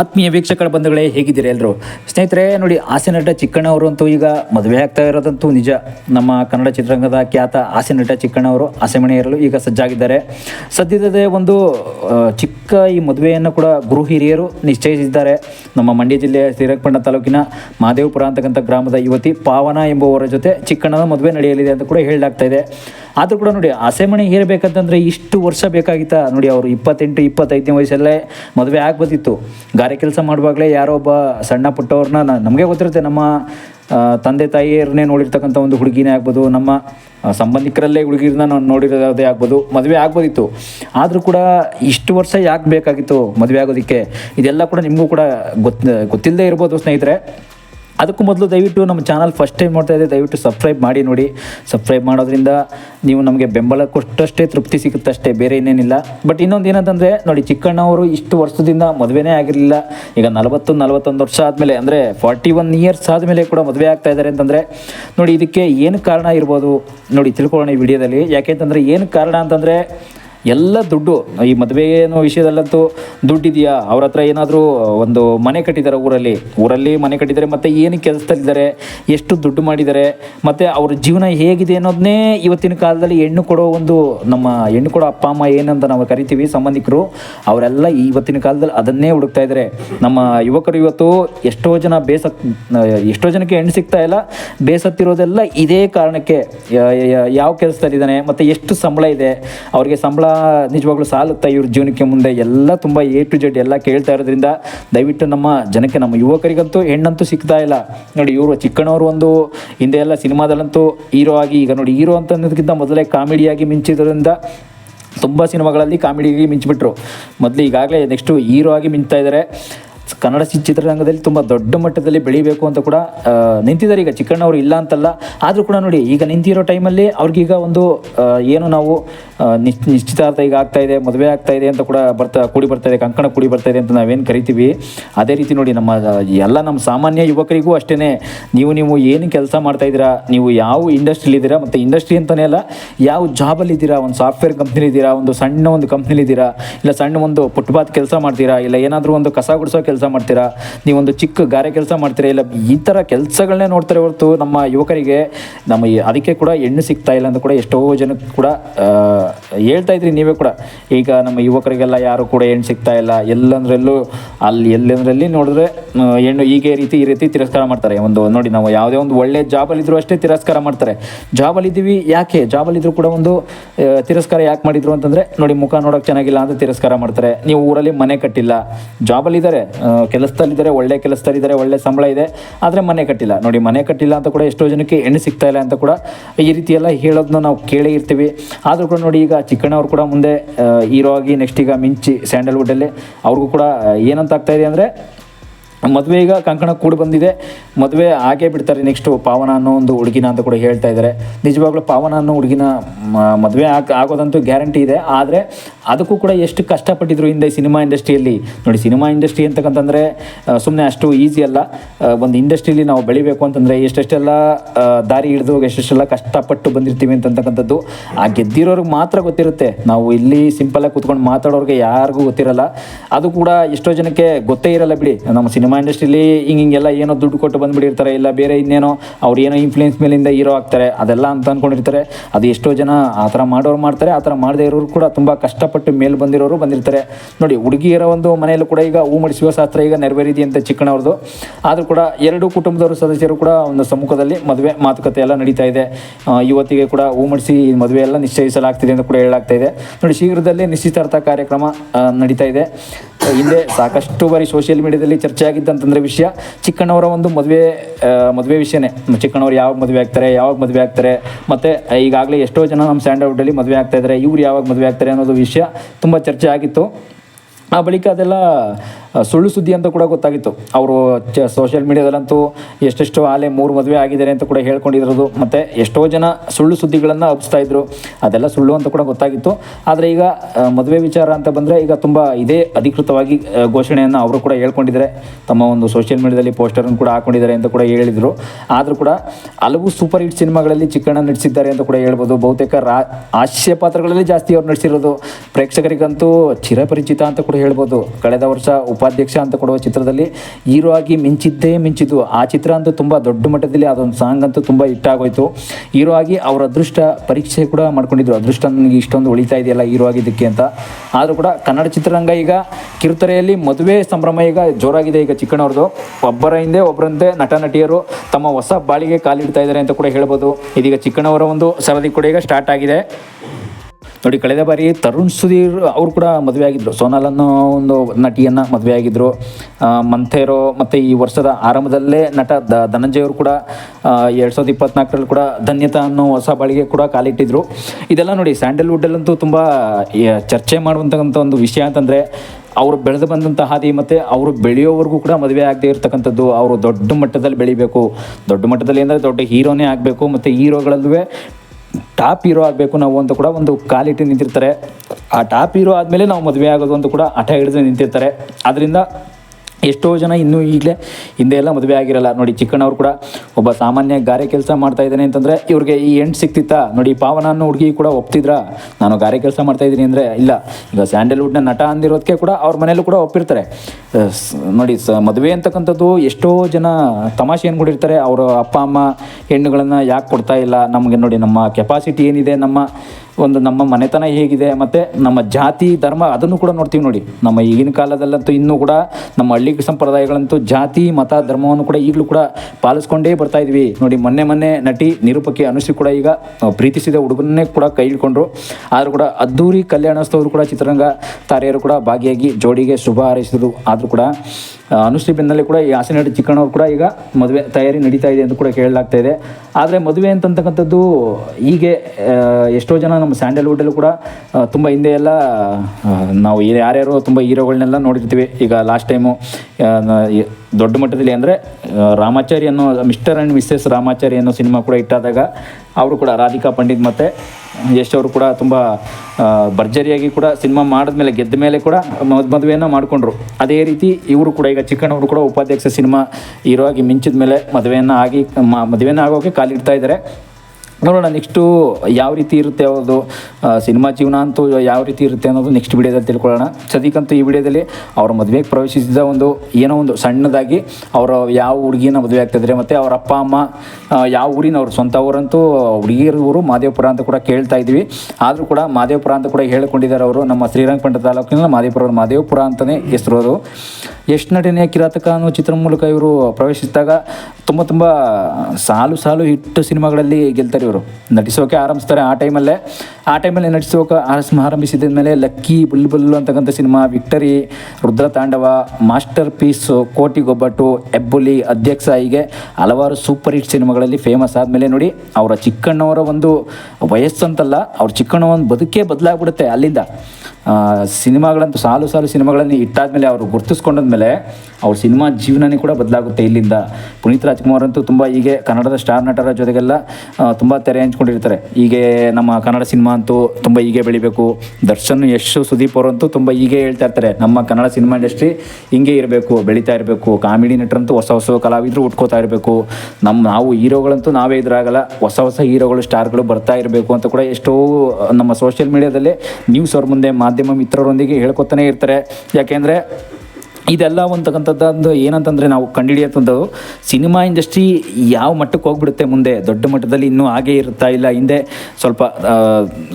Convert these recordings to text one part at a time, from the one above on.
ಆತ್ಮೀಯ ವೀಕ್ಷಕರ ಬಂಧುಗಳೇ, ಹೇಗಿದ್ದೀರಿ ಎಲ್ಲರೂ ಸ್ನೇಹಿತರೆ, ನೋಡಿ, ಹಾಸ್ಯ ನಟ ಚಿಕ್ಕಣ್ಣ ಅವರು ಅಂತೂ ಈಗ ಮದುವೆ ಆಗ್ತಾ ಇರೋದಂತೂ ನಿಜ. ನಮ್ಮ ಕನ್ನಡ ಚಿತ್ರರಂಗದ ಖ್ಯಾತ ಹಾಸ್ಯ ನಟ ಚಿಕ್ಕಣ್ಣ ಅವರು ಹಾಸ್ಯಮಣಿಯರಲು ಈಗ ಸಜ್ಜಾಗಿದ್ದಾರೆ. ಸದ್ಯದ ಒಂದು ಚಿಕ್ಕ ಈ ಮದುವೆಯನ್ನು ಕೂಡ ಗುರು ಹಿರಿಯರು ನಿಶ್ಚಯಿಸಿದ್ದಾರೆ. ನಮ್ಮ ಮಂಡ್ಯ ಜಿಲ್ಲೆಯ ಶ್ರೀರಂಗಪಟ್ಟಣ ತಾಲೂಕಿನ ಮಹದೇವಪುರ ಅಂತಕ್ಕಂಥ ಗ್ರಾಮದ ಯುವತಿ ಪಾವನ ಎಂಬುವರ ಜೊತೆ ಚಿಕ್ಕಣ್ಣನ ಮದುವೆ ನಡೆಯಲಿದೆ ಅಂತ ಕೂಡ ಹೇಳಲಾಗ್ತಾ ಇದೆ. ಆದರೂ ಕೂಡ ನೋಡಿ ಹಸೆಮಣಿ ಹೇರಬೇಕಂತಂದರೆ ಇಷ್ಟು ವರ್ಷ ಬೇಕಾಗಿತ್ತಾ. ನೋಡಿ, ಅವರು ಇಪ್ಪತ್ತೆಂಟು, ಇಪ್ಪತ್ತೈದನೇ ವಯಸ್ಸಲ್ಲೇ ಮದುವೆ ಆಗ್ಬೋದಿತ್ತು. ಗಾರೆ ಕೆಲಸ ಮಾಡುವಾಗಲೇ ಯಾರೋ ಒಬ್ಬ ಸಣ್ಣ ಪುಟ್ಟವ್ರನ್ನ ನಮಗೆ ಗೊತ್ತಿರುತ್ತೆ, ನಮ್ಮ ತಂದೆ ತಾಯಿಯರನ್ನೇ ನೋಡಿರ್ತಕ್ಕಂಥ ಒಂದು ಹುಡುಗಿನೇ ಆಗ್ಬೋದು, ನಮ್ಮ ಸಂಬಂಧಿಕರಲ್ಲೇ ಹುಡುಗಿರನ್ನ ನಾವು ನೋಡಿರೋದೇ ಆಗ್ಬೋದು, ಮದುವೆ ಆಗ್ಬೋದಿತ್ತು. ಆದರೂ ಕೂಡ ಇಷ್ಟು ವರ್ಷ ಯಾಕೆ ಬೇಕಾಗಿತ್ತು ಮದುವೆ ಆಗೋದಕ್ಕೆ? ಇದೆಲ್ಲ ಕೂಡ ನಿಮಗೂ ಕೂಡ ಗೊತ್ತ ಗೊತ್ತಿಲ್ಲದೆ ಇರ್ಬೋದು ಸ್ನೇಹಿತರೆ. ಅದಕ್ಕೂ ಮೊದಲು ದಯವಿಟ್ಟು ನಮ್ಮ ಚಾನಲ್ ಫಸ್ಟ್ ಟೈಮ್ ನೋಡ್ತಾ ಇದ್ದೆ ದಯವಿಟ್ಟು ಸಬ್ಸ್ಕ್ರೈಬ್ ಮಾಡಿ ನೋಡಿ. ಸಬ್ಸ್ಕ್ರೈಬ್ ಮಾಡೋದ್ರಿಂದ ನೀವು ನಮಗೆ ಬೆಂಬಲ ಕೊಟ್ಟಷ್ಟೇ ತೃಪ್ತಿ ಸಿಗುತ್ತಷ್ಟೇ ಬೇರೆ ಇನ್ನೇನಿಲ್ಲ. ಬಟ್ ಇನ್ನೊಂದು ಏನಂತಂದರೆ, ನೋಡಿ ಚಿಕ್ಕಣ್ಣವರು ಇಷ್ಟು ವರ್ಷದಿಂದ ಮದುವೆನೇ ಆಗಿರಲಿಲ್ಲ. ಈಗ ನಲವತ್ತು, ನಲವತ್ತೊಂದು ವರ್ಷ ಆದಮೇಲೆ, ಅಂದರೆ ಫಾರ್ಟಿ ಒನ್ ಇಯರ್ಸ್ ಆದಮೇಲೆ ಕೂಡ ಮದುವೆ ಆಗ್ತಾ ಇದ್ದಾರೆ ಅಂತಂದರೆ, ನೋಡಿ ಇದಕ್ಕೆ ಏನು ಕಾರಣ ಇರ್ಬೋದು? ನೋಡಿ ತಿಳ್ಕೊಳ್ಳೋಣ ಈ ವಿಡಿಯೋದಲ್ಲಿ ಯಾಕೆಂತಂದರೆ ಏನು ಕಾರಣ ಅಂತಂದರೆ ಎಲ್ಲ ದುಡ್ಡು, ಈ ಮದುವೆ ಏನೋ ವಿಷಯದಲ್ಲಂತೂ ದುಡ್ಡಿದೆಯಾ? ಅವ್ರ ಹತ್ರ ಏನಾದರೂ ಒಂದು ಮನೆ ಕಟ್ಟಿದ್ದಾರೆ ಊರಲ್ಲಿ? ಊರಲ್ಲಿ ಮನೆ ಕಟ್ಟಿದ್ದಾರೆ ಮತ್ತು ಏನು ಕೆಲಸದಲ್ಲಿದ್ದಾರೆ? ಎಷ್ಟು ದುಡ್ಡು ಮಾಡಿದ್ದಾರೆ? ಮತ್ತು ಅವ್ರ ಜೀವನ ಹೇಗಿದೆ ಅನ್ನೋದನ್ನೇ ಇವತ್ತಿನ ಕಾಲದಲ್ಲಿ ಹೆಣ್ಣು ಕೊಡೋ ಒಂದು ನಮ್ಮ ಹೆಣ್ಣು ಕೊಡೋ ಅಪ್ಪ, ಅಮ್ಮ ಏನಂತ ನಾವು ಕರಿತೀವಿ ಸಂಬಂಧಿಕರು. ಅವರೆಲ್ಲ ಇವತ್ತಿನ ಕಾಲದಲ್ಲಿ ಅದನ್ನೇ ಹುಡುಕ್ತಾ ಇದ್ದಾರೆ. ನಮ್ಮ ಯುವಕರು ಇವತ್ತು ಎಷ್ಟೋ ಜನ ಬೇಸ, ಎಷ್ಟೋ ಜನಕ್ಕೆ ಹೆಣ್ಣು ಸಿಗ್ತಾ ಇಲ್ಲ. ಬೇಸತ್ತಿರೋದೆಲ್ಲ ಇದೇ ಕಾರಣಕ್ಕೆ ಯಾವ ಕೆಲಸದಲ್ಲಿದ್ದಾನೆ, ಮತ್ತು ಎಷ್ಟು ಸಂಬಳ ಇದೆ? ಅವ್ರಿಗೆ ಸಂಬಳ ನಿಜವಾಗ್ಲೂ ಸಾಲುತ್ತಾ ಇವ್ರ ಜೀವನಕ್ಕೆ ಮುಂದೆ ಎಲ್ಲ ತುಂಬ ಎ ಟು ಜೆಡ್ ಎಲ್ಲ ಕೇಳ್ತಾ ಇರೋದ್ರಿಂದ ದಯವಿಟ್ಟು ನಮ್ಮ ಜನಕ್ಕೆ, ನಮ್ಮ ಯುವಕರಿಗಂತೂ ಹೆಣ್ಣಂತೂ ಸಿಗ್ತಾ ಇಲ್ಲ. ನೋಡಿ, ಇವರು ಚಿಕ್ಕಣ್ಣವರು ಒಂದು, ಹಿಂದೆ ಎಲ್ಲ ಸಿನಿಮಾದಲ್ಲಂತೂ ಹೀರೋ ಆಗಿ, ಈಗ ನೋಡಿ ಹೀರೋ ಅಂತ ಅನ್ನೋದಕ್ಕಿಂತ ಮೊದಲೇ ಕಾಮಿಡಿಯಾಗಿ ಮಿಂಚಿದ್ರಿಂದ ತುಂಬ ಸಿನಿಮಾಗಳಲ್ಲಿ ಕಾಮಿಡಿಯಾಗಿ ಮಿಂಚಿಬಿಟ್ರು. ಮೊದಲು ಈಗಾಗಲೇ ನೆಕ್ಸ್ಟು ಹೀರೋ ಆಗಿ ಮಿಂಚ್ತಾ ಇದ್ದಾರೆ ಕನ್ನಡ ಚಿತ್ರರಂಗದಲ್ಲಿ ತುಂಬ ದೊಡ್ಡ ಮಟ್ಟದಲ್ಲಿ ಬೆಳಿಬೇಕು ಅಂತ ಕೂಡ ನಿಂತಿದ್ದಾರೆ. ಈಗ ಚಿಕ್ಕಣ್ಣವರು ಇಲ್ಲ ಅಂತಲ್ಲ, ಆದರೂ ಕೂಡ ನೋಡಿ, ಈಗ ನಿಂತಿರೋ ಟೈಮಲ್ಲಿ ಅವ್ರಿಗೀಗ ಒಂದು ಏನು ನಾವು ನಿಶ್, ನಿಶ್ಚಿತಾರ್ಥ ಈಗ ಆಗ್ತಾ ಇದೆ, ಮದುವೆ ಆಗ್ತಾ ಇದೆ ಅಂತ ಕೂಡ ಬರ್ತಾ, ಕೂಡಿ ಬರ್ತಾ ಇದೆ, ಕಂಕಣ ಕೂಡಿ ಬರ್ತಾ ಇದೆ ಅಂತ ನಾವೇನು ಕರಿತೀವಿ. ಅದೇ ರೀತಿ ನೋಡಿ, ನಮ್ಮ ಎಲ್ಲ ನಮ್ಮ ಸಾಮಾನ್ಯ ಯುವಕರಿಗೂ ಅಷ್ಟೇ ನೀವು ನೀವು ಏನು ಕೆಲಸ ಮಾಡ್ತಾ ಇದ್ದೀರಾ, ನೀವು ಯಾವ ಇಂಡಸ್ಟ್ರಿಲಿ ಇದ್ದೀರಾ, ಮತ್ತು ಇಂಡಸ್ಟ್ರಿ ಅಂತಲೇ ಅಲ್ಲ, ಯಾವ ಜಾಬಲ್ಲಿ ಇದ್ದೀರಾ, ಒಂದು ಸಾಫ್ಟ್ವೇರ್ ಕಂಪ್ನಿಲಿ ಇದ್ದೀರಾ, ಒಂದು ಸಣ್ಣ ಒಂದು ಕಂಪ್ನಿಲಿ ಇದ್ದೀರಾ, ಇಲ್ಲ ಸಣ್ಣ ಒಂದು ಫುಟ್ಪಾತ್ ಕೆಲಸ ಮಾಡ್ತೀರಾ, ಇಲ್ಲ ಏನಾದರೂ ಒಂದು ಕಸ ಗುಡಿಸೋ ಕೆಲಸ ಮಾಡ್ತೀರಾ? ನೀವೊಂದು ಚಿಕ್ಕ ಗಾರೆ ಕೆಲಸ ಮಾಡ್ತೀರಾ? ಇಲ್ಲ, ಈ ಥರ ಕೆಲಸಗಳನ್ನೇ ನೋಡ್ತಾರೆ ಹೊರತು ನಮ್ಮ ಯುವಕರಿಗೆ ನಮ್ಮ ಅದಕ್ಕೆ ಕೂಡ ಹೆಣ್ಣು ಸಿಗ್ತಾ ಇಲ್ಲ ಅಂತ ಕೂಡ ಎಷ್ಟೋ ಜನಕ್ಕೆ ಕೂಡ ಹೇಳ್ತಾ ಇದ್ರಿ ನೀವೇ ಕೂಡ. ಈಗ ನಮ್ಮ ಯುವಕರಿಗೆಲ್ಲ ಯಾರು ಕೂಡ ಹೆಣ್ಣು ಸಿಗ್ತಾ ಇಲ್ಲ. ಎಲ್ಲಂದ್ರಲ್ಲೂ ಅಲ್ಲಿ ಎಲ್ಲಂದ್ರಲ್ಲಿ ನೋಡಿದ್ರೆ ಹೆಣ್ಣು ಹೀಗೆ ರೀತಿ, ಈ ರೀತಿ ತಿರಸ್ಕಾರ ಮಾಡ್ತಾರೆ. ಒಂದು ನೋಡಿ, ನಾವು ಯಾವುದೇ ಒಂದು ಒಳ್ಳೆ ಜಾಬಲ್ಲಿದ್ದರೂ ಅಷ್ಟೇ ತಿರಸ್ಕಾರ ಮಾಡ್ತಾರೆ. ಜಾಬಲ್ಲಿದ್ದೀವಿ ಯಾಕೆ? ಜಾಬಲ್ಲಿದ್ದರೂ ಕೂಡ ಒಂದು ತಿರಸ್ಕಾರ ಯಾಕೆ ಮಾಡಿದ್ರು ಅಂತಂದರೆ, ನೋಡಿ ಮುಖ ನೋಡೋಕೆ ಚೆನ್ನಾಗಿಲ್ಲ ಅಂತ ತಿರಸ್ಕಾರ ಮಾಡ್ತಾರೆ. ನೀವು ಊರಲ್ಲಿ ಮನೆ ಕಟ್ಟಿಲ್ಲ. ಜಾಬಲ್ಲಿದ್ದಾರೆ. ಕೆಲಸದಲ್ಲಿದ್ದಾರೆ, ಒಳ್ಳೆ ಕೆಲಸದಲ್ಲಿದ್ದಾರೆ, ಒಳ್ಳೆ ಸಂಬಳ ಇದೆ, ಆದರೆ ಮನೆ ಕಟ್ಟಿಲ್ಲ. ನೋಡಿ, ಮನೆ ಕಟ್ಟಿಲ್ಲ ಅಂತ ಕೂಡ ಎಷ್ಟೋ ಜನಕ್ಕೆ ಹೆಣ್ಣು ಸಿಗ್ತಾ ಇಲ್ಲ ಅಂತ ಕೂಡ ಈ ರೀತಿ ಎಲ್ಲ ಹೇಳೋದನ್ನ ನಾವು ಕೇಳೇ ಇರ್ತೀವಿ. ಆದರೂ ಕೂಡ ನೋಡಿ, ಈಗ ಚಿಕ್ಕಣ್ಣವ್ರು ಕೂಡ ಮುಂದೆ ಹೀರೋ ಆಗಿ ನೆಕ್ಸ್ಟ್ ಈಗ ಮಿಂಚಿ ಸ್ಯಾಂಡಲ್ವುಡ್ಡಲ್ಲಿ ಅವ್ರಿಗೂ ಕೂಡ ಏನಂತ ಇದೆ ಅಂದರೆ ಮದುವೆ ಈಗ ಕಂಕಣ ಕೂಡಿ ಬಂದಿದೆ. ಮದುವೆ ಆಗೇ ಬಿಡ್ತಾರೆ ನೆಕ್ಸ್ಟು ಪಾವನ ಅನ್ನೋ ಒಂದು ಹುಡುಗಿನ ಅಂತ ಕೂಡ ಹೇಳ್ತಾ ಇದ್ದಾರೆ. ನಿಜವಾಗ್ಲೂ ಪಾವನ ಅನ್ನೋ ಹುಡುಗಿನ ಮದುವೆ ಆಗ, ಆಗೋದಂತೂ ಗ್ಯಾರಂಟಿ ಇದೆ. ಆದರೆ ಅದಕ್ಕೂ ಕೂಡ ಎಷ್ಟು ಕಷ್ಟಪಟ್ಟಿದ್ರು ಹಿಂದೆ ಸಿನಿಮಾ ಇಂಡಸ್ಟ್ರಿಯಲ್ಲಿ. ನೋಡಿ, ಸಿನಿಮಾ ಇಂಡಸ್ಟ್ರಿ ಅಂತಕ್ಕಂತಂದರೆ ಸುಮ್ಮನೆ ಅಷ್ಟು ಈಸಿ ಅಲ್ಲ. ಒಂದು ಇಂಡಸ್ಟ್ರಿಯಲ್ಲಿ ನಾವು ಬೆಳಿಬೇಕು ಅಂತಂದರೆ ಎಷ್ಟೆಷ್ಟೆಲ್ಲ ದಾರಿ ಹಿಡಿದು ಎಷ್ಟೆಷ್ಟೆಲ್ಲ ಕಷ್ಟಪಟ್ಟು ಬಂದಿರ್ತೀವಿ ಅಂತಕ್ಕಂಥದ್ದು. ಆ ಗೆದ್ದಿರೋರಿಗೆ ಮಾತ್ರ ಗೊತ್ತಿರುತ್ತೆ. ನಾವು ಇಲ್ಲಿ ಸಿಂಪಲ್ಲಾಗಿ ಕೂತ್ಕೊಂಡು ಮಾತಾಡೋರಿಗೆ ಯಾರಿಗೂ ಗೊತ್ತಿರಲ್ಲ. ಅದು ಕೂಡ ಎಷ್ಟೋ ಜನಕ್ಕೆ ಗೊತ್ತೇ ಇರಲ್ಲ ಬಿಡಿ. ನಮ್ಮ ಸಿನಿಮಾ ಇಂಡಸ್ಟ್ರಿಲಿ ಹಿಂಗೆ ಹಿಂಗೆಲ್ಲ ಏನೋ ದುಡ್ಡು ಕೊಟ್ಟು ಬಂದ್ಬಿಟ್ಟಿರ್ತಾರೆ, ಇಲ್ಲ ಬೇರೆ ಇನ್ನೇನೋ ಅವ್ರು ಏನೋ ಇನ್ಫ್ಲೂಯೆನ್ಸ್ ಮೇಲಿಂದ ಹೀರೋ ಆಗ್ತಾರೆ, ಅದೆಲ್ಲ ಅಂತ ಅಂದ್ಕೊಂಡಿರ್ತಾರೆ ಅದು ಎಷ್ಟೋ ಜನ ಆ ಥರ ಮಾಡೋರು ಮಾಡ್ತಾರೆ, ಆ ಥರ ಮಾಡದೇ ಇರೋರು ಕೂಡ ತುಂಬ ಕಷ್ಟಪಟ್ಟು ಮೇಲೆ ಬಂದಿರೋರು ಬಂದಿರ್ತಾರೆ. ನೋಡಿ, ಹುಡುಗಿಯರ ಒಂದು ಮನೆಯಲ್ಲೂ ಕೂಡ ಈಗ ಹೂ ಮಡಿಸುವ ಶಾಸ್ತ್ರ ಈಗ ನೆರವೇರಿದೆಯಂತೆ ಚಿಕ್ಕಣ್ಣವ್ರದ್ದು ಆದರೂ ಕೂಡ ಎರಡು ಕುಟುಂಬದವರು ಸದಸ್ಯರು ಕೂಡ ಒಂದು ಸಮ್ಮುಖದಲ್ಲಿ ಮದುವೆ ಮಾತುಕತೆ ಎಲ್ಲ ನಡೀತಾ ಇದೆ. ಯುವತಿಗೆ ಕೂಡ ಹೂ ಮಡಿಸಿ ಮದುವೆ ಎಲ್ಲ ನಿಶ್ಚಯಿಸಲಾಗ್ತಿದೆ ಅಂತ ಕೂಡ ಹೇಳಲಾಗ್ತಾ ಇದೆ. ನೋಡಿ, ಶೀಘ್ರದಲ್ಲೇ ನಿಶ್ಚಿತಾರ್ಥ ಕಾರ್ಯಕ್ರಮ ನಡೀತಾ ಇದೆ. ಹಿಂದೆ ಸಾಕಷ್ಟು ಬಾರಿ ಸೋಷಿಯಲ್ ಮೀಡಿಯಾದಲ್ಲಿ ಚರ್ಚೆ ಆಗಿದ್ದಂತಂದ್ರೆ ವಿಷಯ. ಚಿಕ್ಕಣ್ಣವರ ಒಂದು ಮದುವೆ ಮದುವೆ ವಿಷಯನೇ. ಚಿಕ್ಕಣ್ಣವ್ರು ಯಾವಾಗ ಮದುವೆ ಆಗ್ತಾರೆ, ಯಾವಾಗ ಮದುವೆ ಆಗ್ತಾರೆ, ಮತ್ತು ಈಗಾಗಲೇ ಎಷ್ಟೋ ಜನ ನಮ್ಮ ಸ್ಯಾಂಡಲ್ವುಡ್ಡಲ್ಲಿ ಮದುವೆ ಆಗ್ತಾ ಇದ್ದಾರೆ ಇವ್ರು ಯಾವಾಗ ಮದುವೆ ಆಗ್ತಾರೆ ಅನ್ನೋದು ವಿಷಯ ತುಂಬ ಚರ್ಚೆ ಆಗಿತ್ತು. ಆ, ಬಳಿಕ ಅದೆಲ್ಲ ಸುಳ್ಳು ಸುದ್ದಿ ಅಂತ ಕೂಡ ಗೊತ್ತಾಗಿತ್ತು. ಅವರು ಚ ಸೋಷಿಯಲ್ ಮೀಡಿಯಾದಲ್ಲಂತೂ ಎಷ್ಟೆಷ್ಟು ಆಲೆ ಮೂರು ಮದುವೆ ಆಗಿದ್ದಾರೆ ಅಂತ ಕೂಡ ಹೇಳ್ಕೊಂಡಿರೋದು. ಮತ್ತು ಎಷ್ಟೋ ಜನ ಸುಳ್ಳು ಸುದ್ದಿಗಳನ್ನು ಹಬ್ಸ್ತಾ ಇದ್ರು. ಅದೆಲ್ಲ ಸುಳ್ಳು ಅಂತ ಕೂಡ ಗೊತ್ತಾಗಿತ್ತು. ಆದರೆ ಈಗ ಮದುವೆ ವಿಚಾರ ಅಂತ ಬಂದರೆ ಈಗ ತುಂಬ ಇದೇ ಅಧಿಕೃತವಾಗಿ ಘೋಷಣೆಯನ್ನು ಅವರು ಕೂಡ ಹೇಳ್ಕೊಂಡಿದ್ದಾರೆ. ತಮ್ಮ ಒಂದು ಸೋಷಿಯಲ್ ಮೀಡಿಯಾದಲ್ಲಿ ಪೋಸ್ಟರನ್ನು ಕೂಡ ಹಾಕೊಂಡಿದ್ದಾರೆ ಅಂತ ಕೂಡ ಹೇಳಿದರು. ಆದರೂ ಕೂಡ ಹಲವು ಸೂಪರ್ ಹಿಟ್ ಸಿನಿಮಾಗಳಲ್ಲಿ ಚಿಕ್ಕಣ್ಣ ನಡೆಸಿದ್ದಾರೆ ಅಂತ ಕೂಡ ಹೇಳ್ಬೋದು. ಬಹುತೇಕ ರಾ, ಹಾಸ್ಯ ಪಾತ್ರಗಳಲ್ಲಿ ಜಾಸ್ತಿ ಅವ್ರು ನಟಿಸಿರೋದು. ಪ್ರೇಕ್ಷಕರಿಗಂತೂ ಚಿರಪರಿಚಿತ ಅಂತ ಕೂಡ ಹೇಳ್ಬೋದು. ಕಳೆದ ವರ್ಷ ಉಪ ಉಪಾಧ್ಯಕ್ಷ ಅಂತ ಕೊಡುವ ಚಿತ್ರದಲ್ಲಿ ಹೀರೋ ಆಗಿ ಮಿಂಚಿದ್ದೇ ಮಿಂಚಿದ್ದು. ಆ ಚಿತ್ರ ಅಂತೂ ತುಂಬ ದೊಡ್ಡ ಮಟ್ಟದಲ್ಲಿ ಅದೊಂದು ಸಾಂಗ್ ಅಂತೂ ತುಂಬ ಹಿಟ್ಟಾಗೋಯ್ತು ಹೀರೋ ಆಗಿ ಅವರ ಅದೃಷ್ಟ ಪರೀಕ್ಷೆ ಕೂಡ ಮಾಡ್ಕೊಂಡಿದ್ರು. ಅದೃಷ್ಟ ನನಗೆ ಇಷ್ಟೊಂದು ಉಳಿತಾ ಇದೆಯಲ್ಲ ಹೀರೋ ಆಗಿದ್ದಕ್ಕೆ ಅಂತ. ಆದರೂ ಕೂಡ ಕನ್ನಡ ಚಿತ್ರರಂಗ ಈಗ ಕಿರುತೆರೆಯಲ್ಲಿ ಮದುವೆ ಸಂಭ್ರಮ ಈಗ ಜೋರಾಗಿದೆ ಈಗ ಚಿಕ್ಕಣ್ಣವ್ರದ್ದು. ಒಬ್ಬರ ಹಿಂದೆ ಒಬ್ಬರಂತೆ ನಟ ನಟಿಯರು ತಮ್ಮ ಹೊಸ ಬಾಳಿಗೆ ಕಾಲಿಡ್ತಾ ಇದ್ದಾರೆ ಅಂತ ಕೂಡ ಹೇಳ್ಬೋದು. ಇದೀಗ ಚಿಕ್ಕಣ್ಣವರ ಒಂದು ಸರದಿ ಕೂಡ ಈಗ ಸ್ಟಾರ್ಟ್ ಆಗಿದೆ. ನೋಡಿ, ಕಳೆದ ಬಾರಿ ತರುಣ್ ಸುಧೀರ್ ಅವರು ಕೂಡ ಮದುವೆ ಆಗಿದ್ದರು ಸೋನಾಲ್ ಅನ್ನೋ ಒಂದು ನಟಿಯನ್ನು ಮದುವೆ ಆಗಿದ್ದರು ಮಂಥೇರೋ ಮತ್ತು ಈ ವರ್ಷದ ಆರಂಭದಲ್ಲೇ ನಟ ದ, ಧನಂಜಯ್ ಅವರು ಕೂಡ ಎರಡು ಸಾವಿರದ ಇಪ್ಪತ್ನಾಲ್ಕರಲ್ಲಿ ಕೂಡ ಧನ್ಯತಾ ಅನ್ನೋ ಹೊಸ ಬಾಳಿಗೆ ಕೂಡ ಕಾಲಿಟ್ಟಿದ್ರು. ಇದೆಲ್ಲ ನೋಡಿ ಸ್ಯಾಂಡಲ್ವುಡ್ಡಲ್ಲಂತೂ ತುಂಬ ಚರ್ಚೆ ಮಾಡುವಂಥಕ್ಕಂಥ ಒಂದು ವಿಷಯ ಅಂತಂದರೆ, ಅವರು ಬೆಳೆದು ಬಂದಂಥ ಹಾದಿ ಮತ್ತು ಅವರು ಬೆಳೆಯೋವರೆಗೂ ಕೂಡ ಮದುವೆ ಆಗದೆ ಇರತಕ್ಕಂಥದ್ದು, ಅವರು ದೊಡ್ಡ ಮಟ್ಟದಲ್ಲಿ ಬೆಳಿಬೇಕು. ದೊಡ್ಡ ಮಟ್ಟದಲ್ಲಿ ಅಂದರೆ ದೊಡ್ಡ ಹೀರೋನೇ ಆಗಬೇಕು, ಮತ್ತು ಹೀರೋಗಳಲ್ಲೂ ಟಾಪ್ ಹೀರೋ ಆಗಬೇಕು ನಾವು ಅಂತ ಕೂಡ ಒಂದು ಕಾಲಿಟ್ಟು ನಿಂತಿರ್ತಾರೆ. ಆ ಟಾಪ್ ಹೀರೋ ಆದಮೇಲೆ ನಾವು ಮದುವೆ ಆಗೋದು ಅಂತ ಕೂಡ ಹಠ ಹಿಡಿದು ನಿಂತಿರ್ತಾರೆ. ಅದರಿಂದ ಎಷ್ಟೋ ಜನ ಇನ್ನೂ ಈಗಲೇ ಹಿಂದೆ ಎಲ್ಲ ಮದುವೆ ಆಗಿರಲ್ಲ. ನೋಡಿ, ಚಿಕ್ಕಣ್ಣವ್ರು ಕೂಡ ಒಬ್ಬ ಸಾಮಾನ್ಯ ಗಾರೆ ಕೆಲಸ ಮಾಡ್ತಾ ಇದ್ದಾನೆ ಅಂತಂದರೆ, ಇವ್ರಿಗೆ ಈ ಎಂಟು ಸಿಕ್ತಿತ್ತಾ? ನೋಡಿ, ಪಾವನ ಅನ್ನೋ ಹುಡುಗಿ ಕೂಡ ಒಪ್ತಿದ್ರಾ? ನಾನು ಗಾರೆ ಕೆಲಸ ಮಾಡ್ತಾ ಇದ್ದೀನಿ ಅಂದರೆ ಇಲ್ಲ. ಈಗ ಸ್ಯಾಂಡಲ್ವುಡ್ನ ನಟ ಅಂದಿರೋದಕ್ಕೆ ಕೂಡ ಅವ್ರ ಮನೇಲೂ ಕೂಡ ಒಪ್ಪಿರ್ತಾರೆ. ನೋಡಿ, ಸ, ಮದುವೆ ಅಂತಕ್ಕಂಥದ್ದು ಎಷ್ಟೋ ಜನ ತಮಾಷೆ ಏನು ಇರ್ತಾರೆ ಅವರ ಅಪ್ಪ, ಅಮ್ಮ ಹೆಣ್ಣುಗಳನ್ನು ಯಾಕೆ ಕೊಡ್ತಾ ಇಲ್ಲ? ನಮಗೆ ನೋಡಿ, ನಮ್ಮ ಕೆಪಾಸಿಟಿ ಏನಿದೆ? ನಮ್ಮ ಒಂದು ನಮ್ಮ ಮನೆತನ ಹೇಗಿದೆ? ಮತ್ತು ನಮ್ಮ ಜಾತಿ, ಧರ್ಮ ಅದನ್ನು ಕೂಡ ನೋಡ್ತೀವಿ ನೋಡಿ. ನಮ್ಮ ಈಗಿನ ಕಾಲದಲ್ಲಂತೂ ಇನ್ನೂ ಕೂಡ ನಮ್ಮ ಹಳ್ಳಿ ಸಂಪ್ರದಾಯಗಳಂತೂ ಜಾತಿ, ಮತ, ಧರ್ಮವನ್ನು ಕೂಡ ಈಗಲೂ ಕೂಡ ಪಾಲಿಸ್ಕೊಂಡೇ ಬರ್ತಾ ಇದ್ವಿ. ನೋಡಿ, ಮೊನ್ನೆ ಮೊನ್ನೆ ನಟಿ ನಿರೂಪಕಿ ಅನುಶ್ರೀ ಕೂಡ ಈಗ ಪ್ರೀತಿಸಿದ ಹುಡುಗನ್ನೇ ಕೂಡ ಕೈ ಹಿಡ್ಕೊಂಡ್ರು ಆದರೂ ಕೂಡ ಅದ್ದೂರಿ ಕಲ್ಯಾಣೋತ್ಸವರು ಕೂಡ ಚಿತ್ರರಂಗ ತಾರೆಯರು ಕೂಡ ಭಾಗಿಯಾಗಿ ಜೋಡಿಗೆ ಶುಭ ಹಾರೈಸಿದ್ರು. ಆದರೂ ಕೂಡ ಅನುಶ್ರೀ ಬೆನ್ನಲ್ಲಿ ಕೂಡ ಈ ಹಾಸನಹಳ್ಳಿ ಚಿಕ್ಕಣ್ಣವ್ರು ಕೂಡ ಈಗ ಮದುವೆ ತಯಾರಿ ನಡೀತಾ ಇದೆ ಅಂತ ಕೂಡ ಕೇಳಲಾಗ್ತಾ ಇದೆ. ಆದರೆ ಮದುವೆ ಅಂತಕ್ಕಂಥದ್ದು ಹೀಗೆ ಎಷ್ಟೋ ಜನ ನಮ್ಮ ಸ್ಯಾಂಡಲ್ವುಡಲ್ಲೂ ಕೂಡ ತುಂಬ ಹಿಂದೆ ಎಲ್ಲ ನಾವು ಯಾರ್ಯಾರು ತುಂಬ ಹೀರೋಗಳನ್ನೆಲ್ಲ ನೋಡಿರ್ತೀವಿ. ಈಗ ಲಾಸ್ಟ್ ಟೈಮು ದೊಡ್ಡ ಮಟ್ಟದಲ್ಲಿ ಅಂದರೆ ರಾಮಾಚಾರಿ ಅನ್ನೋ, ಮಿಸ್ಟರ್ ಆ್ಯಂಡ್ ಮಿಸ್ಸೆಸ್ ರಾಮಾಚಾರಿ ಅನ್ನೋ ಸಿನಿಮಾ ಕೂಡ ಇಟ್ಟಾದಾಗ ಅವರು ಕೂಡ ರಾಧಿಕಾ ಪಂಡಿತ್ ಮತ್ತು ಯಶ್ ಅವರು ಕೂಡ ತುಂಬ ಭರ್ಜರಿಯಾಗಿ ಕೂಡ ಸಿನಿಮಾ ಮಾಡಿದ್ಮೇಲೆ, ಗೆದ್ದ ಮೇಲೆ ಕೂಡ ಮದ್, ಮದುವೆಯನ್ನು ಮಾಡಿಕೊಂಡ್ರು. ಅದೇ ರೀತಿ ಇವರು ಕೂಡ, ಈಗ ಚಿಕ್ಕಣ್ಣವರು ಕೂಡ ಉಪಾಧ್ಯಕ್ಷ ಸಿನಿಮಾ ಹೀರೋ ಆಗಿ ಮಿಂಚಿದ ಮೇಲೆ ಮದುವೆಯನ್ನು ಆಗಿ ಮದುವೆಯನ್ನು ಆಗೋಕೆ ಕಾಲಿಡ್ತಾ ಇದ್ದಾರೆ ನೋಡೋಣ ನೆಕ್ಸ್ಟು ಯಾವ ರೀತಿ ಇರುತ್ತೆ ಅವ್ರದ್ದು ಸಿನಿಮಾ ಜೀವನ ಅಂತೂ ಯಾವ ರೀತಿ ಇರುತ್ತೆ ಅನ್ನೋದು ನೆಕ್ಸ್ಟ್ ವಿಡಿಯೋದಲ್ಲಿ ತಿಳ್ಕೊಳ್ಳೋಣ. ಸದ್ಯಕ್ಕಂತೂ ಈ ವಿಡಿಯೋದಲ್ಲಿ ಅವ್ರ ಮದುವೆಗೆ ಪ್ರವೇಶಿಸಿದ ಒಂದು, ಏನೋ ಒಂದು ಸಣ್ಣದಾಗಿ ಅವರು ಯಾವ ಹುಡುಗಿನ ಮದುವೆ ಆಗ್ತಿದ್ರೆ ಮತ್ತು ಅವರ ಅಪ್ಪ, ಅಮ್ಮ ಯಾವ ಊರಿನ ಅವ್ರ, ಸ್ವಂತ ಊರಂತೂ ಹುಡುಗಿಯರ ಊರು ಮಾದೇವಪುರ ಅಂತ ಕೂಡ ಕೇಳ್ತಾ ಇದ್ವಿ. ಆದರೂ ಕೂಡ ಮಾದೇವಪುರ ಅಂತ ಕೂಡ ಹೇಳಿಕೊಂಡಿದ್ದಾರೆ ಅವರು. ನಮ್ಮ ಶ್ರೀರಂಗಪಟ್ಟಣ ತಾಲೂಕಿನ ಮಾದೇವಪುರ ಮಾದೇವಪುರ ಅಂತಲೇ ಹೆಸರು ಅದು. ಎಷ್ಟು ನಟನೆಯ ಕಿರಾತಕ ಅನ್ನೋ ಚಿತ್ರ ಮೂಲಕ ಇವರು ಪ್ರವೇಶಿಸಿದಾಗ ತುಂಬ ತುಂಬ ಸಾಲು ಸಾಲು ಹಿಟ್ಟು ಸಿನಿಮಾಗಳಲ್ಲಿ ಗೆಲ್ತಾರೆ ನಟಿಸೋಕೆ ಆರಂಭಿಸ್ತಾರೆ ಆ ಟೈಮಲ್ಲೇ. ಆ ಟೈಮಲ್ಲಿ ನಟಿಸೋಕೆ ಆರಂಭಿಸಿದ ಮೇಲೆ ಲಕ್ಕಿ ಬುಲ್ ಬುಲ್ಲು ಅಂತಕ್ಕಂಥ cinema Victory, Rudra Tandava, Masterpiece ಕೋಟಿಗೊಬ್ಬಟ್ಟು ಹೆಬ್ಬುಲಿ, ಅಧ್ಯಕ್ಷ ಹೀಗೆ ಹಲವಾರು ಸೂಪರ್ ಹಿಟ್ ಸಿನಿಮಾಗಳಲ್ಲಿ ಫೇಮಸ್ ಆದಮೇಲೆ ನೋಡಿ, ಅವರ ಚಿಕ್ಕಣ್ಣವರ ಒಂದು ವಯಸ್ಸಂತಲ್ಲ, ಅವ್ರ ಚಿಕ್ಕಣ್ಣ ಒಂದು ಬದುಕೇ ಬದಲಾಗ್ಬಿಡುತ್ತೆ ಅಲ್ಲಿಂದ. ಸಿನಿಮಾಗಳಂತೂ ಸಾಲು ಸಾಲು ಸಿನಿಮಾಗಳನ್ನು ಇಟ್ಟಾದ್ಮೇಲೆ ಅವರು ಗುರ್ತಿಸ್ಕೊಂಡಾದ್ಮೇಲೆ ಅವ್ರ ಸಿನಿಮಾ ಜೀವನನೇ ಕೂಡ ಬದಲಾಗುತ್ತೆ ಇಲ್ಲಿಂದ. ಪುನೀತ್ ರಾಜ್ಕುಮಾರ್ ಅಂತೂ ತುಂಬ ಹೀಗೆ ಕನ್ನಡದ ಸ್ಟಾರ್ ನಟರ ಜೊತೆಗೆಲ್ಲ ತುಂಬ ತೆರೆ ಹಂಚ್ಕೊಂಡಿರ್ತಾರೆ. ಹೀಗೆ ನಮ್ಮ ಕನ್ನಡ ಸಿನಿಮಾ ಅಂತೂ ತುಂಬ ಹೀಗೆ ಬೆಳಿಬೇಕು. ದರ್ಶನ್, ಯಶ್, ಸುದೀಪ್ ಅವರಂತೂ ತುಂಬ ಹೀಗೆ ಹೇಳ್ತಾ ಇರ್ತಾರೆ. ನಮ್ಮ ಕನ್ನಡ ಸಿನಿಮಾ ಇಂಡಸ್ಟ್ರಿ ಹಿಂಗೆ ಇರಬೇಕು, ಬೆಳೀತಾ ಇರಬೇಕು. ಕಾಮಿಡಿ ನಟರಂತೂ ಹೊಸ ಹೊಸ ಕಲಾವಿದರು ಉಟ್ಕೋತಾ ಇರಬೇಕು. ನಮ್ಮ ನಾವು ಹೀರೋಗಳಂತೂ ನಾವೇ ಇದ್ರಾಗಲ್ಲ, ಹೊಸ ಹೊಸ ಹೀರೋಗಳು, ಸ್ಟಾರ್ಗಳು ಬರ್ತಾ ಇರಬೇಕು ಅಂತ ಕೂಡ ಎಷ್ಟೋ ನಮ್ಮ ಸೋಷಿಯಲ್ ಮೀಡಿಯಾದಲ್ಲಿ ನ್ಯೂಸ್ ಅವ್ರ ಮುಂದೆ ಮಾಧ್ಯಮ ಮಿತ್ರರೊಂದಿಗೆ ಹೇಳ್ಕೊತಾನೆ ಇರ್ತಾರೆ. ಯಾಕೆಂದರೆ ಇದೆಲ್ಲ ಒಂದು ಏನಂತಂದರೆ ನಾವು ಕಂಡುಹಿಡಿಯತ್ತಂಥದ್ದು ಸಿನಿಮಾ ಇಂಡಸ್ಟ್ರಿ ಯಾವ ಮಟ್ಟಕ್ಕೆ ಹೋಗ್ಬಿಡುತ್ತೆ ಮುಂದೆ? ದೊಡ್ಡ ಮಟ್ಟದಲ್ಲಿ ಇನ್ನೂ ಹಾಗೇ ಇರ್ತಾ ಇಲ್ಲ? ಹಿಂದೆ ಸ್ವಲ್ಪ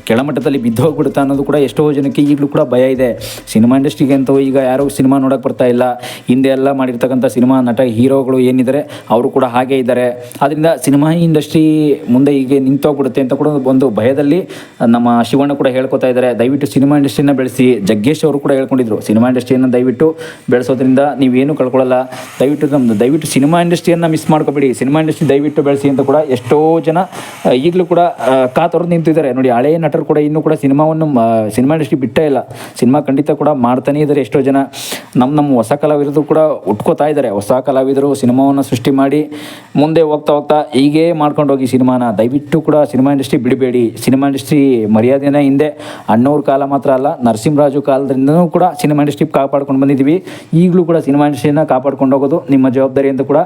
ಕೆಳಮಟ್ಟದಲ್ಲಿ ಬಿದ್ದು ಹೋಗ್ಬಿಡುತ್ತೆ ಅನ್ನೋದು ಕೂಡ ಎಷ್ಟೋ ಜನಕ್ಕೆ ಈಗಲೂ ಕೂಡ ಭಯ ಇದೆ. ಸಿನಿಮಾ ಇಂಡಸ್ಟ್ರಿಗೆ ಅಂತೂ ಈಗ ಯಾರೂ ಸಿನಿಮಾ ನೋಡೋಕೆ ಬರ್ತಾ ಇಲ್ಲ. ಹಿಂದೆ ಎಲ್ಲ ಮಾಡಿರ್ತಕ್ಕಂಥ ಸಿನಿಮಾ ನಟ ಹೀರೋಗಳು ಏನಿದ್ದಾರೆ, ಅವರು ಕೂಡ ಹಾಗೇ ಇದ್ದಾರೆ. ಆದ್ದರಿಂದ ಸಿನಿಮಾ ಇಂಡಸ್ಟ್ರಿ ಮುಂದೆ ಹೀಗೆ ನಿಂತೋಗ್ಬಿಡುತ್ತೆ ಅಂತ ಕೂಡ ಒಂದು ಭಯದಲ್ಲಿ ನಮ್ಮ ಶಿವಣ್ಣ ಕೂಡ ಹೇಳ್ಕೊತಾ ಇದ್ದಾರೆ. ದಯವಿಟ್ಟು ಸಿನಿಮಾ ಇಂಡಸ್ಟ್ರಿನ ಬೆಳೆಸಿ. ಜಗ್ಗೇಶ್ ಅವರು ಕೂಡ ಹೇಳ್ಕೊಂಡಿದ್ರು, ಸಿನಿಮಾ ಇಂಡಸ್ಟ್ರಿಯನ್ನು ದಯವಿಟ್ಟು ಬೆಳೆಸೋದ್ರಿಂದ ನೀವೇನು ಕಳ್ಕೊಳ್ಳಲ್ಲ. ದಯವಿಟ್ಟು ನಮ್ಮದು ದಯವಿಟ್ಟು ಸಿನಿಮಾ ಇಂಡಸ್ಟ್ರಿಯನ್ನು ಮಿಸ್ ಮಾಡ್ಕೋಬೇಡಿ. ಸಿನಿಮಾ ಇಂಡಸ್ಟ್ರಿ ದಯವಿಟ್ಟು ಬೆಳೆಸಿ ಅಂತ ಕೂಡ ಎಷ್ಟೋ ಜನ ಈಗಲೂ ಕೂಡ ಕಾತೊರೆದು ನಿಂತಿದ್ದಾರೆ. ನೋಡಿ, ಹಳೆಯ ನಟರು ಕೂಡ ಇನ್ನೂ ಕೂಡ ಸಿನಿಮಾವನ್ನು ಸಿನಿಮಾ ಇಂಡಸ್ಟ್ರಿ ಬಿಟ್ಟೇ ಇಲ್ಲ. ಸಿನಿಮಾ ಖಂಡಿತ ಕೂಡ ಮಾಡ್ತಾನೇ ಇದ್ದಾರೆ ಎಷ್ಟೋ ಜನ. ನಮ್ಮ ನಮ್ಮ ಹೊಸ ಕಲಾವಿದರು ಕೂಡ ಉಟ್ಕೋತಾ ಇದ್ದಾರೆ. ಹೊಸ ಕಲಾವಿದರು ಸಿನಿಮಾವನ್ನು ಸೃಷ್ಟಿ ಮಾಡಿ ಮುಂದೆ ಹೋಗ್ತಾ ಹೋಗ್ತಾ ಹೀಗೆ ಮಾಡ್ಕೊಂಡು ಹೋಗಿ ಸಿನಿಮಾನ. ದಯವಿಟ್ಟು ಕೂಡ ಸಿನಿಮಾ ಇಂಡಸ್ಟ್ರಿ ಬಿಡಬೇಡಿ. ಸಿನಿಮಾ ಇಂಡಸ್ಟ್ರಿ ಮರ್ಯಾದೆನ ಹಿಂದೆ ಅಣ್ಣವ್ರ ಕಾಲ ಮಾತ್ರ ಅಲ್ಲ, ನರಸಿಂಹರಾಜು ಕಾಲದಿಂದನೂ ಕೂಡ ಸಿನಿಮಾ ಇಂಡಸ್ಟ್ರಿ ಕಾಪಾಡ್ಕೊಂಡು ಬಂದಿದ್ದೀವಿ. ಈಗಲೂ ಕೂಡ ಸಿನಿಮಾ ಇಂಡಸ್ಟ್ರಿಯನ್ನು ಕಾಪಾಡ್ಕೊಂಡು ಹೋಗೋದು ನಿಮ್ಮ ಜವಾಬ್ದಾರಿ ಅಂತ ಕೂಡ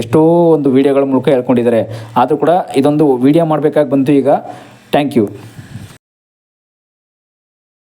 ಎಷ್ಟೋ ಒಂದು ವಿಡಿಯೋಗಳ ಮೂಲಕ ಹೇಳ್ಕೊಂಡಿದ್ದಾರೆ. ಆದರೂ ಕೂಡ ಇದೊಂದು ವಿಡಿಯೋ ಮಾಡಬೇಕಾಗಿ ಬಂತು ಈಗ. Thank you